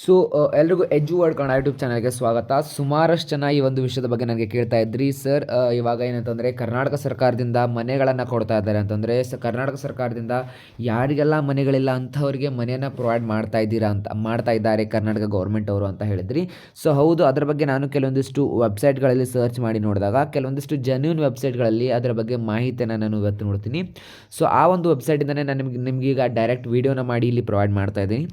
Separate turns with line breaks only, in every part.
So ಎಲ್ರಿಗೂ edge word Kannada YouTube ಚಾನಲ್ಗೆ ಸ್ವಾಗತ. ಸುಮಾರಷ್ಟು ಜನ ಈ ಒಂದು ವಿಷಯದ ಬಗ್ಗೆ ನನಗೆ ಕೇಳ್ತಾ ಇದ್ರಿ. ಸರ್ ಇವಾಗ ಏನಂತಂದರೆ ಕರ್ನಾಟಕ ಸರ್ಕಾರದಿಂದ ಮನೆಗಳನ್ನು ಕೊಡ್ತಾ ಇದ್ದಾರೆ ಅಂತಂದರೆ, ಸ, ಕರ್ನಾಟಕ ಸರ್ಕಾರದಿಂದ ಯಾರಿಗೆಲ್ಲ ಮನೆಗಳಿಲ್ಲ ಅಂಥವ್ರಿಗೆ ಮನೆಯನ್ನು ಪ್ರೊವೈಡ್ ಮಾಡ್ತಾ ಇದ್ದೀರಾ ಅಂತ, ಮಾಡ್ತಾ ಇದ್ದಾರೆ ಕರ್ನಾಟಕ ಗೌರ್ಮೆಂಟ್ ಅವರು ಅಂತ ಹೇಳಿದ್ರಿ. ಸೊ ಹೌದು, ಅದರ ಬಗ್ಗೆ ನಾನು ಕೆಲವೊಂದಿಷ್ಟು ವೆಬ್ಸೈಟ್ಗಳಲ್ಲಿ ಸರ್ಚ್ ಮಾಡಿ ನೋಡಿದಾಗ, ಕೆಲವೊಂದಿಷ್ಟು ಜೆನ್ಯೂನ್ ವೆಬ್ಸೈಟ್ಗಳಲ್ಲಿ ಅದರ ಬಗ್ಗೆ ಮಾಹಿತಿಯನ್ನು ನಾನು ಇವತ್ತು ನೋಡ್ತೀನಿ. ಸೊ ಆ ಒಂದು ವೆಬ್ಸೈಟಿಂದನೇ ನಾನು ನಿಮ್ಗೆ ನಿಮಗೀಗ ಡೈರೆಕ್ಟ್ ವೀಡಿಯೋನ ಮಾಡಿ ಇಲ್ಲಿ ಪ್ರೊವೈಡ್ ಮಾಡ್ತಾ ಇದ್ದೀನಿ.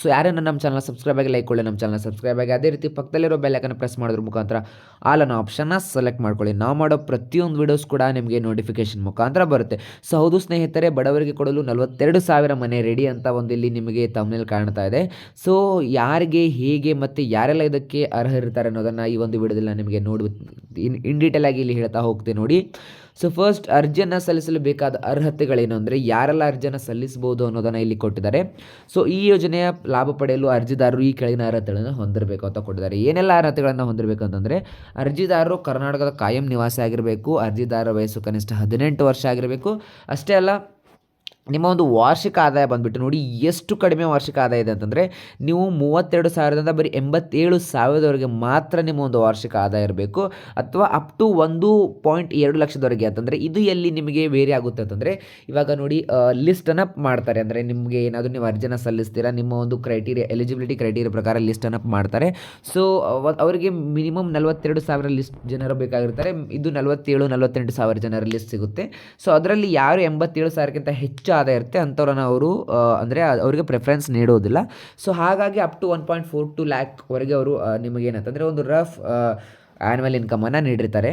ಸೊ ಯಾರನ್ನ ನಮ್ಮ ಚಾನಲ್ ಸಬ್ಸ್ಕ್ರೈಬ್ ಆಗಿ ಲೈಕ್ ಕೊಳ್ಳಿ ನಮ್ಮ ಚಾನಲ್ ಸಬ್ಸ್ಕ್ರೈಬ್ ಆಗಿ ಅದೇ ರೀತಿ ಪಕ್ಕದಲ್ಲಿರೋ ಬೆಲ್ಲೈಕನ್ನು ಪ್ರೆಸ್ ಮಾಡೋದ್ರ ಮುಖಾಂತರ ಆಲ್ ಅನ್ನೋ ಆಪ್ಷನ್ನ ಸೆಲೆಕ್ಟ್ ಮಾಡ್ಕೊಳ್ಳಿ. ನಾವು ಮಾಡೋ ಪ್ರತಿಯೊಂದು ವೀಡಿಯೋಸ್ ಕೂಡ ನಿಮಗೆ ನೋಟಿಫಿಕೇಶನ್ ಮುಖಾಂತರ ಬರುತ್ತೆ. ಸೊ ಹೌದು ಸ್ನೇಹಿತರೆ, ಬಡವರಿಗೆ ಕೊಡಲು ನಲವತ್ತೆರಡು ಸಾವಿರ ಮನೆ ರೆಡಿ ಅಂತ ಒಂದು ಇಲ್ಲಿ ನಿಮಗೆ ತಮ್ಮಲ್ಲಿ ಕಾಣ್ತಾ ಇದೆ. ಸೊ ಯಾರಿಗೆ, ಹೇಗೆ ಮತ್ತು ಯಾರೆಲ್ಲ ಇದಕ್ಕೆ ಅರ್ಹರಿರ್ತಾರೆ ಅನ್ನೋದನ್ನು ಈ ಒಂದು ವಿಡಿಯೋದಲ್ಲಿ ನಿಮಗೆ ನೋಡಿ ಇನ್ ಇನ್ ಡೀಟೇಲ್ ಆಗಿ ಇಲ್ಲಿ ಹೇಳ್ತಾ ಹೋಗ್ತೀನಿ ನೋಡಿ. ಸೊ ಫಸ್ಟ್ ಅರ್ಜಿಯನ್ನು ಸಲ್ಲಿಸಲು ಬೇಕಾದ ಅರ್ಹತೆಗಳೇನು ಅಂದರೆ ಯಾರೆಲ್ಲ ಅರ್ಜಿಯನ್ನು ಸಲ್ಲಿಸಬಹುದು ಅನ್ನೋದನ್ನು ಇಲ್ಲಿ ಕೊಟ್ಟಿದ್ದಾರೆ. ಸೊ ಈ ಯೋಜನೆಯ ಲಾಭ ಪಡೆಯಲು ಅರ್ಜಿದಾರರು ಈ ಕೆಳಗಿನ ಅರ್ಹತೆಗಳನ್ನು ಹೊಂದಿರಬೇಕು ಅಂತ ಕೊಟ್ಟಿದ್ದಾರೆ. ಏನೆಲ್ಲ ಅರ್ಹತೆಗಳನ್ನು ಹೊಂದಿರಬೇಕು ಅಂತಂದರೆ, ಅರ್ಜಿದಾರರು ಕರ್ನಾಟಕದ ಕಾಯಂ ನಿವಾಸಿ ಆಗಿರಬೇಕು, ಅರ್ಜಿದಾರರ ವಯಸ್ಸು ಕನಿಷ್ಠ ಹದಿನೆಂಟು ವರ್ಷ ಆಗಿರಬೇಕು. ಅಷ್ಟೇ ಅಲ್ಲ ನಿಮ್ಮ ಒಂದು ವಾರ್ಷಿಕ ಆದಾಯ ಬಂದುಬಿಟ್ಟು ನೋಡಿ ಎಷ್ಟು ಕಡಿಮೆ ವಾರ್ಷಿಕ ಆದಾಯ ಇದೆ ಅಂತಂದರೆ ನೀವು ಮೂವತ್ತೆರಡು ಸಾವಿರದಿಂದ ಬರೀ ಎಂಬತ್ತೇಳು ಸಾವಿರದವರೆಗೆ ಮಾತ್ರ ನಿಮ್ಮ ಒಂದು ವಾರ್ಷಿಕ ಆದಾಯ ಇರಬೇಕು ಅಥವಾ ಅಪ್ ಟು ಒಂದು ಪಾಯಿಂಟ್ ಎರಡು ಲಕ್ಷದವರೆಗೆ ಅಂತಂದರೆ ಇದು ಎಲ್ಲಿ ನಿಮಗೆ ವೇರಿ ಆಗುತ್ತೆ ಅಂತಂದರೆ ಇವಾಗ ನೋಡಿ ಲಿಸ್ಟನ್ನು ಮಾಡ್ತಾರೆ. ಅಂದರೆ ನಿಮಗೆ ಏನಾದರೂ ನೀವು ಅರ್ಜಿನ ಸಲ್ಲಿಸ್ತೀರಾ, ನಿಮ್ಮ ಒಂದು ಕ್ರೈಟೀರಿಯಾ ಎಲಿಜಿಬಿಲಿಟಿ ಕ್ರೈಟೀರಿಯಾ ಪ್ರಕಾರ ಲಿಸ್ಟನ್ನು ಮಾಡ್ತಾರೆ. ಸೊ ಅವರಿಗೆ ಮಿನಿಮಮ್ ನಲವತ್ತೆರಡು ಸಾವಿರ ಲಿಸ್ಟ್ ಜನರು ಬೇಕಾಗಿರ್ತಾರೆ. ಇದು ನಲವತ್ತೇಳು, ನಲವತ್ತೆಂಟು ಸಾವಿರ ಜನರ ಲಿಸ್ಟ್ ಸಿಗುತ್ತೆ. ಸೊ ಅದರಲ್ಲಿ ಯಾರು ಎಂಬತ್ತೇಳು ಸಾವಿರಕ್ಕಿಂತ ಹೆಚ್ಚು ಆದಾಯ ಇರುತ್ತೆ, ಅಂಥವ್ರನ್ನ ಅವರು ಅಂದರೆ ಅವರಿಗೆ ಪ್ರಿಫರೆನ್ಸ್ ನೀಡೋದಿಲ್ಲ. ಸೊ ಹಾಗಾಗಿ up to one point four to ಲ್ಯಾಕ್ವರೆಗೆ ಅವರು ನಿಮಗೇನಂತಂದರೆ ಒಂದು ರಫ್ ಆ್ಯನ್ಯಲ್ ಇನ್ಕಮನ್ನು ನೀಡಿರ್ತಾರೆ.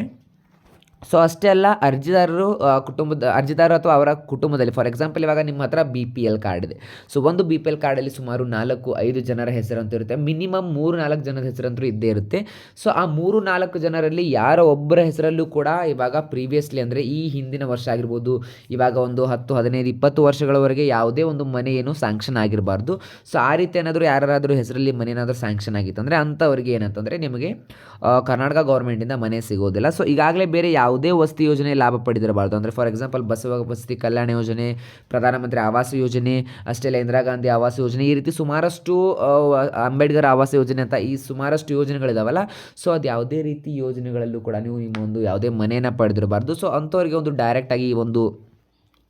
ಸೊ ಅಷ್ಟೇ ಅಲ್ಲ, ಅರ್ಜಿದಾರರು ಕುಟುಂಬದ ಅರ್ಜಿದಾರರು ಅಥವಾ ಅವರ ಕುಟುಂಬದಲ್ಲಿ ಫಾರ್ ಎಕ್ಸಾಂಪಲ್ ಇವಾಗ ನಿಮ್ಮ ಹತ್ರ ಬಿ ಪಿ ಎಲ್ ಕಾರ್ಡ್ ಇದೆ. ಸೊ ಒಂದು ಬಿ ಪಿ ಎಲ್ ಕಾರ್ಡಲ್ಲಿ ಸುಮಾರು ನಾಲ್ಕು, ಐದು ಜನರ ಹೆಸರಂತೂ ಇರುತ್ತೆ. ಮಿನಿಮಮ್ ಮೂರು, ನಾಲ್ಕು ಜನರ ಹೆಸರಂತೂ ಇದ್ದೇ ಇರುತ್ತೆ. ಸೊ ಆ ಮೂರು, ನಾಲ್ಕು ಜನರಲ್ಲಿ ಯಾರ ಒಬ್ಬರ ಹೆಸರಲ್ಲೂ ಕೂಡ ಇವಾಗ ಪ್ರೀವಿಯಸ್ಲಿ ಅಂದರೆ ಈ ಹಿಂದಿನ ವರ್ಷ ಆಗಿರ್ಬೋದು, ಇವಾಗ ಒಂದು ಹತ್ತು, ಹದಿನೈದು, ಇಪ್ಪತ್ತು ವರ್ಷಗಳವರೆಗೆ ಯಾವುದೇ ಒಂದು ಮನೆ ಏನು ಸ್ಯಾಂಕ್ಷನ್ ಆಗಿರಬಾರ್ದು. ಸೊ ಆ ರೀತಿ ಏನಾದರೂ ಯಾರಾದರೂ ಹೆಸರಲ್ಲಿ ಮನೆ ಏನಾದರೂ ಸ್ಯಾಂಕ್ಷನ್ ಆಗಿತ್ತು ಅಂದರೆ ಅಂಥವ್ರಿಗೆ ಏನಂತಂದರೆ ನಿಮಗೆ ಕರ್ನಾಟಕ ಗೌರ್ಮೆಂಟಿಂದ ಮನೆ ಸಿಗೋದಿಲ್ಲ. ಸೊ ಈಗಾಗಲೇ ಬೇರೆ ಯಾವುದೇ ವಸತಿ ಯೋಜನೆ ಲಾಭ ಪಡೆದಿರಬಾರ್ದು. ಅಂದರೆ ಫಾರ್ ಎಕ್ಸಾಂಪಲ್ ಬಸವ ವಸತಿ ಕಲ್ಯಾಣ ಯೋಜನೆ, ಪ್ರಧಾನಮಂತ್ರಿ ಆವಾಸ ಯೋಜನೆ, ಅಷ್ಟೇ ಇಂದಿರಾ ಗಾಂಧಿ ಆವಾಸ ಯೋಜನೆ, ಈ ರೀತಿ ಸುಮಾರಷ್ಟು ಅಂಬೇಡ್ಕರ್ ಆವಾಸ ಯೋಜನೆ ಅಂತ ಈ ಸುಮಾರಷ್ಟು ಯೋಜನೆಗಳಿದಾವಲ್ಲ ಸೊ ಅದು ಯಾವುದೇ ರೀತಿ ಯೋಜನೆಗಳಲ್ಲೂ ಕೂಡ ನೀವು ನಿಮ್ಮ ಒಂದು ಯಾವುದೇ ಮನೆಯನ್ನು ಪಡೆದಿರಬಾರ್ದು. ಸೊ ಅಂಥವ್ರಿಗೆ ಒಂದು ಡೈರೆಕ್ಟಾಗಿ ಈ ಒಂದು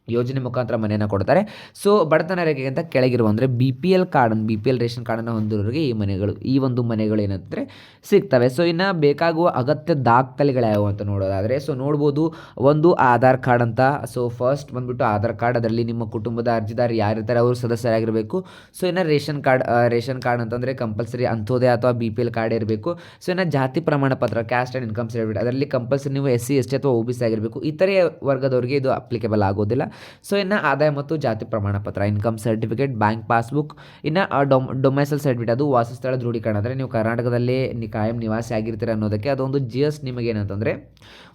ಯೋಜನೆ ಮುಖಾಂತರ ಮನೆಯನ್ನು ಕೊಡ್ತಾರೆ. ಸೊ ಬಡತನ ರೇಖೆಗಿಂತ ಕೆಳಗಿರುವ ಅಂದರೆ ಬಿ ಪಿ ಎಲ್ ಕಾರ್ಡನ್ನು ಬಿ ಪಿ ಎಲ್ ರೇಷನ್ ಕಾರ್ಡನ್ನು ಹೊಂದಿರೋರಿಗೆ ಈ ಮನೆಗಳು, ಈ ಒಂದು ಮನೆಗಳು ಏನಂದರೆ ಸಿಗ್ತವೆ. ಸೊ ಇನ್ನು ಬೇಕಾಗುವ ಅಗತ್ಯ ದಾಖಲೆಗಳು ಯಾವುವು ಅಂತ ನೋಡೋದಾದರೆ ಸೊ ನೋಡ್ಬೋದು ಒಂದು ಆಧಾರ್ ಕಾರ್ಡ್ ಅಂತ. ಸೊ ಫಸ್ಟ್ ಬಂದುಬಿಟ್ಟು ಆಧಾರ್ ಕಾರ್ಡ್ ಅದರಲ್ಲಿ ನಿಮ್ಮ ಕುಟುಂಬದ ಅರ್ಜಿದಾರ ಯಾರಿರ್ತಾರೆ ಅವರು ಸದಸ್ಯರಾಗಿರಬೇಕು. ಸೊ ಇನ್ನು ರೇಷನ್ ಕಾರ್ಡ್ ರೇಷನ್ ಕಾರ್ಡ್ ಅಂತಂದರೆ ಕಂಪಲ್ಸರಿ ಅಂತ್ಯೋದಯ ಅಥವಾ ಬಿ ಪಿ ಎಲ್ ಕಾರ್ಡ್ ಇರಬೇಕು. ಸೊ ಇನ್ನು ಜಾತಿ ಪ್ರಮಾಣ ಪತ್ರ ಕ್ಯಾಸ್ಟ್ ಆ್ಯಂಡ್ ಇನ್ಕಮ್ ಸರ್ಟಿಫಿಕೇಟ್ ಅದರಲ್ಲಿ ಕಂಪಲ್ಸರಿ ನೀವು ಎಸ್ ಸಿ ಎಸ್ ಟಿ ಅಥವಾ ಒ ಬಿ ಸಿ ಆಗಿರಬೇಕು. ಇತರೆ ವರ್ಗದವರಿಗೆ ಇದು ಅಪ್ಲಿಕೇಬಲ್ ಆಗೋದಿಲ್ಲ. ಸೊ ಇನ್ನು ಆದಾಯ ಮತ್ತು ಜಾತಿ ಪ್ರಮಾಣ ಪತ್ರ ಇನ್ಕಮ್ ಸರ್ಟಿಫಿಕೇಟ್ ಬ್ಯಾಂಕ್ ಪಾಸ್ಬುಕ್ ಇನ್ನು ಡೊಮ್ ಡೊಮೆಸಲ್ ಸರ್ಟಿಫಿಕೇಟ್ ಅದು ವಾಸಸ್ಥಳ ದೃಢೀಕರಣ ಅಂದರೆ ನೀವು ಕರ್ನಾಟಕದಲ್ಲಿ ಕಾಯಂ ನಿವಾಸಿ ಆಗಿರ್ತೀರ ಅನ್ನೋದಕ್ಕೆ ಅದೊಂದು ಜಿ ಎಸ್ ನಿಮಗೇನಂತಂದರೆ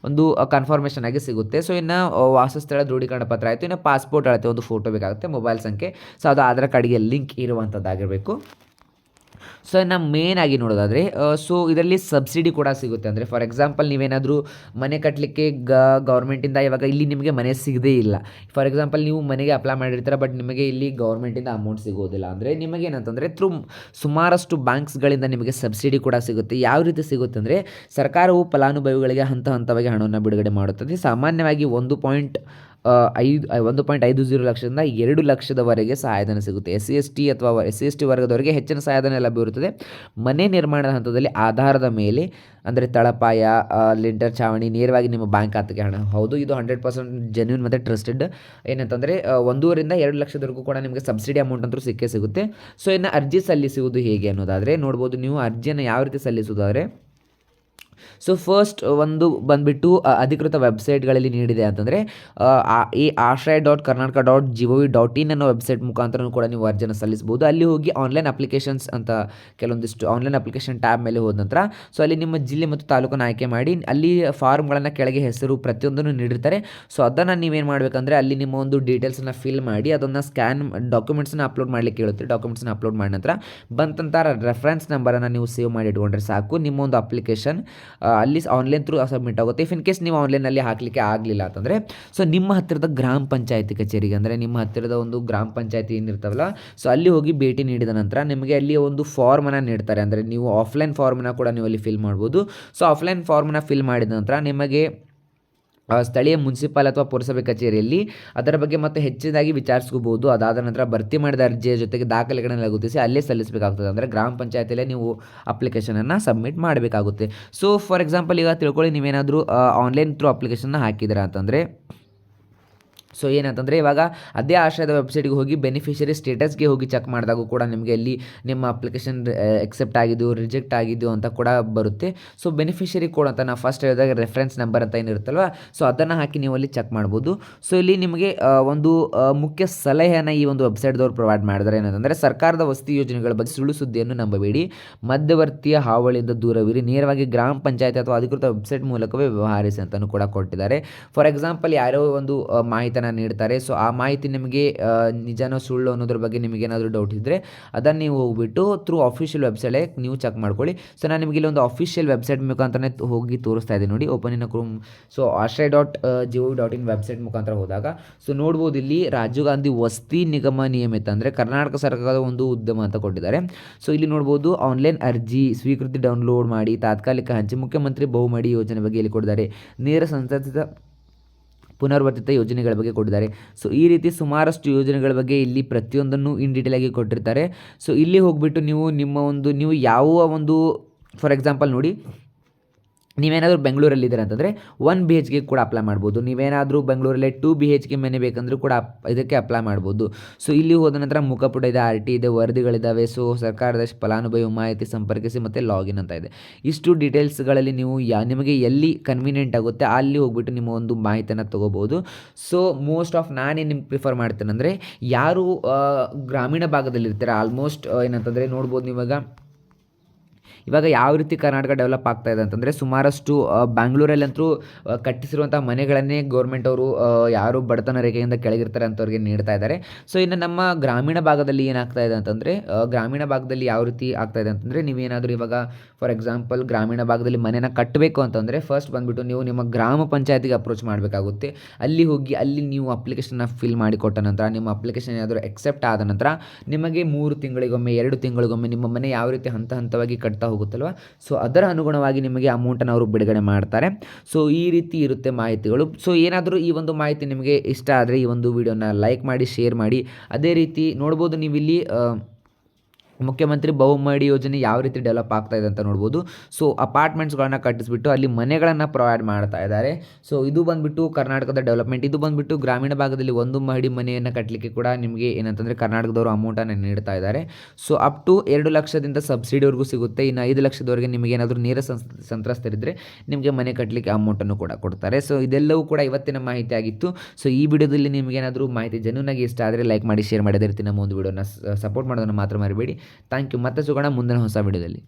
ಒಂದು ಕನ್ಫರ್ಮೇಷನ್ ಆಗಿ ಸಿಗುತ್ತೆ. ಸೊ ಇನ್ನು ವಾಸಸ್ಥಳ ದೃಢೀಕರಣ ಪತ್ರ ಆಯಿತು. ಇನ್ನು ಪಾಸ್ಪೋರ್ಟ್ ಅಳತೆ ಒಂದು ಫೋಟೋ ಬೇಕಾಗುತ್ತೆ ಮೊಬೈಲ್ ಸಂಖ್ಯೆ. ಸೊ ಅದು ಆಧಾರ್ ಕಾರ್ಡ್ಗೆ ಲಿಂಕ್ ಇರುವಂಥದ್ದಾಗಿರಬೇಕು ಸೊ ಇನ್ನು ಮೇನ್ ಆಗಿ ನೋಡೋದಾದರೆ ಸೊ ಇದರಲ್ಲಿ ಸಬ್ಸಿಡಿ ಕೂಡ ಸಿಗುತ್ತೆ. ಅಂದರೆ ಫಾರ್ ಎಕ್ಸಾಂಪಲ್ ನೀವೇನಾದರೂ ಮನೆ ಕಟ್ಟಲಿಕ್ಕೆ ಗ ಗೌರ್ಮೆಂಟಿಂದ ಇವಾಗ ಇಲ್ಲಿ ನಿಮಗೆ ಮನೆ ಸಿಗದೇ ಇಲ್ಲ. ಫಾರ್ ಎಕ್ಸಾಂಪಲ್ ನೀವು ಮನೆಗೆ ಅಪ್ಲೈ ಮಾಡಿರ್ತೀರ ಬಟ್ ನಿಮಗೆ ಇಲ್ಲಿ ಗೌರ್ಮೆಂಟಿಂದ ಅಮೌಂಟ್ ಸಿಗೋದಿಲ್ಲ. ಅಂದರೆ ನಿಮಗೇನಂತಂದರೆ ಥ್ರೂ ಸುಮಾರಷ್ಟು ಬ್ಯಾಂಕ್ಸ್ಗಳಿಂದ ನಿಮಗೆ ಸಬ್ಸಿಡಿ ಕೂಡ ಸಿಗುತ್ತೆ. ಯಾವ ರೀತಿ ಸಿಗುತ್ತೆ ಅಂದರೆ, ಸರ್ಕಾರವು ಫಲಾನುಭವಿಗಳಿಗೆ ಹಂತ ಹಂತವಾಗಿ ಹಣವನ್ನು ಬಿಡುಗಡೆ ಮಾಡುತ್ತದೆ. ಸಾಮಾನ್ಯವಾಗಿ ಒಂದು ಪಾಯಿಂಟ್ ಐದು ಒಂದು ಪಾಯಿಂಟ್ ಐದು ಜೀರೋ ಲಕ್ಷದಿಂದ ಎರಡು ಲಕ್ಷದವರೆಗೆ ಸಹಾಯಧನ ಸಿಗುತ್ತೆ. ಎಸ್ ಸಿ ಎಸ್ ಟಿ ಅಥವಾ ಎಸ್ ಸಿ ಎಸ್ ಟಿ ವರ್ಗದವರಿಗೆ ಹೆಚ್ಚಿನ ಸಹಾಯಧನ ಲಭ್ಯವಿರುತ್ತದೆ ಮನೆ ನಿರ್ಮಾಣದ ಹಂತದಲ್ಲಿ ಆಧಾರದ ಮೇಲೆ, ಅಂದರೆ ತಳಪಾಯ ಲಿಂಟರ್ ಚಾವಣಿ ನೇರವಾಗಿ ನಿಮ್ಮ ಬ್ಯಾಂಕ್ ಖಾತೆಗೆ ಹಣ. ಹೌದು, ಇದು ಹಂಡ್ರೆಡ್ ಪರ್ಸೆಂಟ್ ಜೆನ್ಯೂನ್ ಮತ್ತು ಟ್ರಸ್ಟೆಡ್ ಏನಂತಂದರೆ ಒಂದೂವರಿಂದ ಎರಡು ಲಕ್ಷದವರೆಗೂ ಕೂಡ ನಿಮಗೆ ಸಬ್ಸಿಡಿ ಅಮೌಂಟ್ ಅಂತೂ ಸಿಕ್ಕೇ ಸಿಗುತ್ತೆ. ಸೊ ಇನ್ನು ಅರ್ಜಿ ಸಲ್ಲಿಸುವುದು ಹೇಗೆ ಅನ್ನೋದಾದರೆ, ನೋಡ್ಬೋದು ನೀವು ಅರ್ಜಿಯನ್ನು ಯಾವ ರೀತಿ ಸಲ್ಲಿಸುವುದಾದರೆ ಸೊ ಫಸ್ಟ್ ಒಂದು ಬಂದುಬಿಟ್ಟು ಅಧಿಕೃತ ವೆಬ್ಸೈಟ್ಗಳಲ್ಲಿ ನೀಡಿದೆ ಅಂತಂದರೆ ಈ Ashraya dot Karnataka dot G V dot in ಅನ್ನೋ ವೆಬ್ಸೈಟ್ ಮುಖಾಂತರ ಕೂಡ ನೀವು ಅರ್ಜಿನ ಸಲ್ಲಿಸ್ಬೋದು ಅಲ್ಲಿ ಹೋಗಿ ಆನ್ಲೈನ್ ಅಪ್ಲಿಕೇಶನ್ಸ್ ಅಂತ ಕೆಲವೊಂದಿಷ್ಟು ಆನ್ಲೈನ್ ಅಪ್ಲಿಕೇಶನ್ ಟ್ಯಾಬ್ ಮೇಲೆ ಹೋದ ನಂತರ ಸೊ ಅಲ್ಲಿ ನಿಮ್ಮ ಜಿಲ್ಲೆ ಮತ್ತು ತಾಲೂಕನ್ನು ಆಯ್ಕೆ ಮಾಡಿ, ಅಲ್ಲಿ ಫಾರ್ಮ್ಗಳನ್ನು ಕೆಳಗೆ ಹೆಸರು ಪ್ರತಿಯೊಂದನ್ನು ನೀಡಿರ್ತಾರೆ. ಸೊ ಅದನ್ನು ನೀವೇನು ಮಾಡಬೇಕಂದ್ರೆ, ಅಲ್ಲಿ ನಿಮ್ಮ ಒಂದು ಡೀಟೇಲ್ಸನ್ನು ಫಿಲ್ ಮಾಡಿ, ಅದನ್ನು ಸ್ಕ್ಯಾನ್ ಡಾಕ್ಯುಮೆಂಟ್ಸನ್ನು ಅಪ್ಲೋಡ್ ಮಾಡಲಿಕ್ಕೆ ಹೇಳುತ್ತೆ. ಡಾಕ್ಯುಮೆಂಟ್ಸನ್ನ ಅಪ್ಲೋಡ್ ಮಾಡಿದ ನಂತರ ಬಂತಂಥ ರೆಫರೆನ್ಸ್ ನಂಬರನ್ನು ನೀವು ಸೇವ್ ಮಾಡಿ ಇಟ್ಕೊಂಡ್ರೆ ಸಾಕು. ನಿಮ್ಮ ಒಂದು ಅಪ್ಲಿಕೇಶನ್ ಅಲ್ಲಿ ಆನ್ಲೈನ್ ಥ್ರೂ ಸಬ್ಮಿಟ್ ಆಗುತ್ತೆ. ಇಫ್ ಇನ್ ಕೇಸ್ ನೀವು ಆನ್ಲೈನಲ್ಲಿ ಹಾಕಲಿಕ್ಕೆ ಆಗಲಿಲ್ಲ ಅಂತಂದರೆ ಸೊ ನಿಮ್ಮ ಹತ್ತಿರದ ಗ್ರಾಮ ಪಂಚಾಯತಿ ಕಚೇರಿಗೆ, ಅಂದರೆ ನಿಮ್ಮ ಹತ್ತಿರದ ಒಂದು ಗ್ರಾಮ ಪಂಚಾಯತಿ ಏನಿರ್ತಾವಲ್ಲ ಸೊ ಅಲ್ಲಿ ಹೋಗಿ ಭೇಟಿ ನೀಡಿದ ನಂತರ ನಿಮಗೆ ಅಲ್ಲಿ ಒಂದು ಫಾರ್ಮನ್ನು ನೀಡ್ತಾರೆ. ಅಂದರೆ ನೀವು ಆಫ್ಲೈನ್ ಫಾರ್ಮನ್ನು ಕೂಡ ನೀವು ಅಲ್ಲಿ ಫಿಲ್ ಮಾಡ್ಬೋದು. ಸೊ ಆಫ್ಲೈನ್ ಫಾರ್ಮನ್ನು ಫಿಲ್ ಮಾಡಿದ ನಂತರ ನಿಮಗೆ ಸ್ಥಳೀಯ ಮುನ್ಸಿಪಾಲ್ ಅಥವಾ ಪುರಸಭೆ ಕಚೇರಿಯಲ್ಲಿ ಅದರ ಬಗ್ಗೆ ಮತ್ತೆ ಹೆಚ್ಚಿನದಾಗಿ ವಿಚಾರಿಸ್ಕೋಬಹುದು. ಅದಾದ ನಂತರ ಭರ್ತಿ ಮಾಡಿದ ಅರ್ಜಿಯ ಜೊತೆಗೆ ದಾಖಲೆಗಳನ್ನೆಲ್ಲ ಗುರುತಿಸಿ ಅಲ್ಲೇ ಸಲ್ಲಿಸಬೇಕಾಗ್ತದೆ ಅಂದರೆ ಗ್ರಾಮ ಪಂಚಾಯತಿಯಲ್ಲೇ ನೀವು ಅಪ್ಲಿಕೇಶನನ್ನು ಸಬ್ಮಿಟ್ ಮಾಡಬೇಕಾಗುತ್ತೆ. ಸೊ ಫಾರ್ ಎಕ್ಸಾಂಪಲ್ ಈಗ ತಿಳ್ಕೊಳ್ಳಿ ನೀವೇನಾದರೂ ಆನ್ಲೈನ್ ಥ್ರೂ ಅಪ್ಲಿಕೇಶನ್ನ ಹಾಕಿದ್ದೀರಾ ಅಂತಂದರೆ ಸೊ ಏನಂತಂದರೆ ಇವಾಗ ಅದೇ ಆಶ್ರಯದ ವೆಬ್ಸೈಟ್ಗೆ ಹೋಗಿ ಬೆನಿಫಿಷರಿ ಸ್ಟೇಟಸ್ಗೆ ಹೋಗಿ ಚೆಕ್ ಮಾಡಿದಾಗೂ ಕೂಡ ನಿಮಗೆ ಅಲ್ಲಿ ನಿಮ್ಮ ಅಪ್ಲಿಕೇಶನ್ ಎಕ್ಸೆಪ್ಟ್ ಆಗಿದ್ದು ರಿಜೆಕ್ಟ್ ಆಗಿದ್ದು ಅಂತ ಕೂಡ ಬರುತ್ತೆ. ಸೊ ಬೆನಿಫಿಷರಿ ಕೋಡ್ ಅಂತ ನಾವು ಫಸ್ಟ್ ಹೇಳಿದಾಗ ರೆಫರೆನ್ಸ್ ನಂಬರ್ ಅಂತ ಏನಿರುತ್ತಲ್ವ? ಸೊ ಅದನ್ನು ಹಾಕಿ ನೀವು ಅಲ್ಲಿ ಚೆಕ್ ಮಾಡ್ಬೋದು. ಸೊ ಇಲ್ಲಿ ನಿಮಗೆ ಒಂದು ಮುಖ್ಯ ಸಲಹೆಯನ್ನು ಈ ಒಂದು ವೆಬ್ಸೈಟ್ದವರು ಪ್ರೊವೈಡ್ ಮಾಡಿದ್ದಾರೆ ಏನಂತಂದರೆ ಸರ್ಕಾರದ ವಸತಿ ಯೋಜನೆಗಳ ಬಗ್ಗೆ ಸುಳ್ಳು ಸುದ್ದಿಯನ್ನು ನಂಬಬೇಡಿ. ಮಧ್ಯವರ್ತಿಯ ಹಾವಳಿಯಿಂದ ದೂರವಿರಿ. ನೇರವಾಗಿ ಗ್ರಾಮ ಪಂಚಾಯತ್ ಅಥವಾ ಅಧಿಕೃತ ವೆಬ್ಸೈಟ್ ಮೂಲಕವೇ ವ್ಯವಹರಿಸಿ ಅಂತಲೂ ಕೂಡ ಕೊಟ್ಟಿದ್ದಾರೆ. ಫಾರ್ ಎಕ್ಸಾಂಪಲ್ ಯಾರೋ ಒಂದು ಆ, ಮಾಹಿತಿನ ನೀಡ್ತಾರೆ. ಸೊ ಆ ಮಾಹಿತಿ ನಿಮಗೆ ನಿಜನೋ ಸುಳ್ಳು ಅನ್ನೋದ್ರ ಬಗ್ಗೆ ನಿಮಗೆ ಏನಾದರೂ ಡೌಟ್ ಇದ್ದರೆ ಅದನ್ನು ನೀವು ಹೋಗ್ಬಿಟ್ಟು ಥ್ರೂ ಅಫಿಷಿಯಲ್ ವೆಬ್ಸೈಟೇ ನೀವು ಚೆಕ್ ಮಾಡ್ಕೊಳ್ಳಿ. ಸೊ ನಾನು ನಿಮಗೆ ಇಲ್ಲೊಂದು ಅಫಿಷಿಯಲ್ ವೆಬ್ಸೈಟ್ ಮುಖಾಂತರನೇ ಹೋಗಿ ತೋರಿಸ್ತಾ ಇದ್ದೀನಿ ನೋಡಿ open in chrome so Ashraya dot G O dot in website ಮುಖಾಂತರ ಹೋದಾಗ ಸೊ ನೋಡ್ಬೋದು ಇಲ್ಲಿ ರಾಜೀವ್ ಗಾಂಧಿ ವಸತಿ ನಿಗಮ ನಿಯಮಿತ ಅಂದರೆ ಕರ್ನಾಟಕ ಸರ್ಕಾರದ ಒಂದು ಉದ್ಯಮ ಅಂತ ಕೊಟ್ಟಿದ್ದಾರೆ. ಸೊ ಇಲ್ಲಿ ನೋಡ್ಬೋದು ಆನ್ಲೈನ್ ಅರ್ಜಿ ಸ್ವೀಕೃತಿ ಡೌನ್ಲೋಡ್ ಮಾಡಿ ತಾತ್ಕಾಲಿಕ ಹಂಚಿ ಮುಖ್ಯಮಂತ್ರಿ ಬಹುಮಡಿ ಯೋಜನೆ ಬಗ್ಗೆ ಇಲ್ಲಿ ಕೊಡಿದ್ದಾರೆ ನೇರ ಸಂಸದಿತ ಪುನರ್ವರ್ತಿತ ಯೋಜನೆಗಳ ಬಗ್ಗೆ ಕೊಟ್ಟಿದ್ದಾರೆ. ಸೊ ಈ ರೀತಿ ಸುಮಾರಷ್ಟು ಯೋಜನೆಗಳ ಬಗ್ಗೆ ಇಲ್ಲಿ ಪ್ರತಿಯೊಂದನ್ನು ಇನ್ ಡೀಟೇಲ್ ಆಗಿ ಕೊಟ್ಟಿರ್ತಾರೆ. ಸೊ ಇಲ್ಲಿ ಹೋಗ್ಬಿಟ್ಟು ನೀವು ನಿಮ್ಮ ಒಂದು, ನೀವು ಯಾವ ಒಂದು ಫಾರ್ ಎಕ್ಸಾಂಪಲ್ ನೋಡಿ ನೀವೇನಾದರೂ ಬೆಂಗಳೂರಲ್ಲಿ ಇದ್ದೀರ ಅಂತಂದರೆ ಒನ್ ಬಿ ಎಚ್ಗೆ ಕೂಡ ಅಪ್ಲೈ ಮಾಡ್ಬೋದು. ನೀವೇನಾದರೂ ಬೆಂಗಳೂರಲ್ಲೇ ಟೂ ಬಿ ಎಚ್ಗೆ ಮನೆ ಬೇಕಂದರೂ ಕೂಡ ಇದಕ್ಕೆ ಅಪ್ಲೈ ಮಾಡ್ಬೋದು. ಸೊ ಇಲ್ಲಿ ಹೋದ ನಂತರ ಮುಖಪುಟ ಇದೆ ಆರ್ ಟಿ ಇದೆ ವರದಿಗಳಿದ್ದಾವೆ ಸೊ ಸರ್ಕಾರದ ಫಲಾನುಭವಿ ಮಾಹಿತಿ ಸಂಪರ್ಕಿಸಿ ಮತ್ತು ಲಾಗಿನ್ ಅಂತ ಇದೆ. ಇಷ್ಟು ಡೀಟೇಲ್ಸ್ಗಳಲ್ಲಿ ನೀವು ಯಾ ನಿಮಗೆ ಎಲ್ಲಿ ಕನ್ವೀನಿಯೆಂಟ್ ಆಗುತ್ತೆ ಅಲ್ಲಿ ಹೋಗ್ಬಿಟ್ಟು ನಿಮ್ಮ ಒಂದು ಮಾಹಿತಿಯನ್ನು ತೊಗೋಬೋದು. ಸೊ ಮೋಸ್ಟ್ ಆಫ್ ನಾನೇನು ನಿಮ್ಗೆ ಪ್ರಿಫರ್ ಮಾಡ್ತೇನೆ ಅಂದರೆ ಯಾರು ಗ್ರಾಮೀಣ ಭಾಗದಲ್ಲಿರ್ತಾರೆ? ಆಲ್ಮೋಸ್ಟ್ ಏನಂತಂದರೆ ನೋಡ್ಬೋದು ನೀವಾಗ ಇವಾಗ ಯಾವ ರೀತಿ ಕರ್ನಾಟಕ ಡೆವಲಪ್ ಆಗ್ತಾ ಇದೆ ಅಂತಂದರೆ ಸುಮಾರಷ್ಟು ಬ್ಯಾಂಗ್ಳೂರಲ್ಲಂತೂ ಕಟ್ಟಿಸಿರುವಂಥ ಮನೆಗಳನ್ನೇ ಗೌರ್ಮೆಂಟ್ ಅವರು ಯಾರು ಬಡತನ ರೇಖೆಯಿಂದ ಕೆಳಗಿರ್ತಾರೆ ಅಂತವ್ರಿಗೆ ನೀಡ್ತಾ ಇದ್ದಾರೆ. ಸೊ ಇನ್ನು ನಮ್ಮ ಗ್ರಾಮೀಣ ಭಾಗದಲ್ಲಿ ಏನಾಗ್ತಾ ಇದೆ ಅಂತಂದರೆ ಗ್ರಾಮೀಣ ಭಾಗದಲ್ಲಿ ಯಾವ ರೀತಿ ಆಗ್ತಾ ಇದೆ ಅಂತಂದರೆ ನೀವೇನಾದರೂ ಇವಾಗ ಫಾರ್ ಎಕ್ಸಾಂಪಲ್ ಗ್ರಾಮೀಣ ಭಾಗದಲ್ಲಿ ಮನೆನ ಕಟ್ಟಬೇಕು ಅಂತಂದರೆ ಫಸ್ಟ್ ಬಂದುಬಿಟ್ಟು ನೀವು ನಿಮ್ಮ ಗ್ರಾಮ ಪಂಚಾಯತಿಗೆ ಅಪ್ರೋಚ್ ಮಾಡಬೇಕಾಗುತ್ತೆ. ಅಲ್ಲಿ ಹೋಗಿ, ಅಲ್ಲಿ ನೀವು ಅಪ್ಲಿಕೇಶನ್ನ ಫಿಲ್ ಮಾಡಿ ಕೊಟ್ಟ ನಂತರ, ನಿಮ್ಮ ಅಪ್ಲಿಕೇಶನ್ ಏನಾದರೂ ಎಕ್ಸೆಪ್ಟ್ ಆದ ನಂತರ, ನಿಮಗೆ ಮೂರು ತಿಂಗಳಿಗೊಮ್ಮೆ, ಎರಡು ತಿಂಗಳಿಗೊಮ್ಮೆ ನಿಮ್ಮ ಮನೆ ಯಾವ ರೀತಿ ಹಂತ ಹಂತವಾಗಿ ಕಟ್ತಾ ಹೋಗುತ್ತಲ್ವ? ಸೊ ಅದರ ಅನುಗುಣವಾಗಿ ನಿಮಗೆ ಅಮೌಂಟನ್ನು ಅವರು ಬಿಡುಗಡೆ ಮಾಡ್ತಾರೆ. ಸೊ ಈ ರೀತಿ ಇರುತ್ತೆ ಮಾಹಿತಿಗಳು. ಸೊ ಏನಾದರೂ ಈ ಒಂದು ಮಾಹಿತಿ ನಿಮಗೆ ಇಷ್ಟ ಆದರೆ ಈ ಒಂದು ವಿಡಿಯೋನ ಲೈಕ್ ಮಾಡಿ ಶೇರ್ ಮಾಡಿ. ಅದೇ ರೀತಿ ನೋಡ್ಬೋದು ನೀವಿಲ್ಲಿ ಮುಖ್ಯಮಂತ್ರಿ ಬಹುಮಹಡಿ ಯೋಜನೆ ಯಾವ ರೀತಿ ಡೆವಲಪ್ ಆಗ್ತಾ ಇದೆ ಅಂತ ನೋಡ್ಬೋದು. ಸೊ ಅಪಾರ್ಟ್ಮೆಂಟ್ಸ್ಗಳನ್ನು ಕಟ್ಟಿಸ್ಬಿಟ್ಟು ಅಲ್ಲಿ ಮನೆಗಳನ್ನು ಪ್ರೊವೈಡ್ ಮಾಡ್ತಾ ಇದ್ದಾರೆ. ಸೊ ಇದು ಬಂದ್ಬಿಟ್ಟು ಕರ್ನಾಟಕದ ಡೆವಲಪ್ಮೆಂಟ್ ಇದು ಬಂದ್ಬಿಟ್ಟು ಗ್ರಾಮೀಣ ಭಾಗದಲ್ಲಿ ಒಂದು ಮಹಡಿ ಮನೆಯನ್ನು ಕಟ್ಟಲಿಕ್ಕೆ ಕೂಡ ನಿಮಗೆ ಏನಂತಂದರೆ ಕರ್ನಾಟಕದವರು ಅಮೌಂಟನ್ನು ನೀಡ್ತಾ ಇದ್ದಾರೆ. ಸೊ ಅಪ್ ಟು ಎರಡು ಲಕ್ಷದಿಂದ ಸಬ್ಸಿಡಿವರೆಗೂ ಸಿಗುತ್ತೆ. ಇನ್ನು ಐದು ಲಕ್ಷದವರೆಗೆ ನಿಮಗೆ ಏನಾದರೂ ನೇರ ಸಂತ್ರಸ್ತರಿದ್ದರೆ ನಿಮಗೆ ಮನೆ ಕಟ್ಟಲಿಕ್ಕೆ ಅಮೌಂಟನ್ನು ಕೂಡ ಕೊಡ್ತಾರೆ. ಸೊ ಇದೆಲ್ಲವೂ ಕೂಡ ಇವತ್ತಿನ ಮಾಹಿತಿ ಆಗಿತ್ತು. ಸೊ ಈ ವಿಡಿಯೋದಲ್ಲಿ ನಿಮಗೇನಾದರೂ ಮಾಹಿತಿ ಜನನಾಗಿ ಇಷ್ಟ ಆದರೆ ಲೈಕ್ ಮಾಡಿ ಶೇರ್ ಮಾಡಿ. ಅದೇ ರೀತಿ ನಮ್ಮ ಒಂದು ವಿಡಿಯೋನ ಸಪೋರ್ಟ್ ಮಾಡೋದನ್ನು ಮಾತ್ರ ಮರಿಬೇಡಿ. ಥ್ಯಾಂಕ್ ಯು ಮತ್ತೆ ಸಿಗೋಣ ಮುಂದಿನ ಹೊಸ ವಿಡಿಯೋದಲ್ಲಿ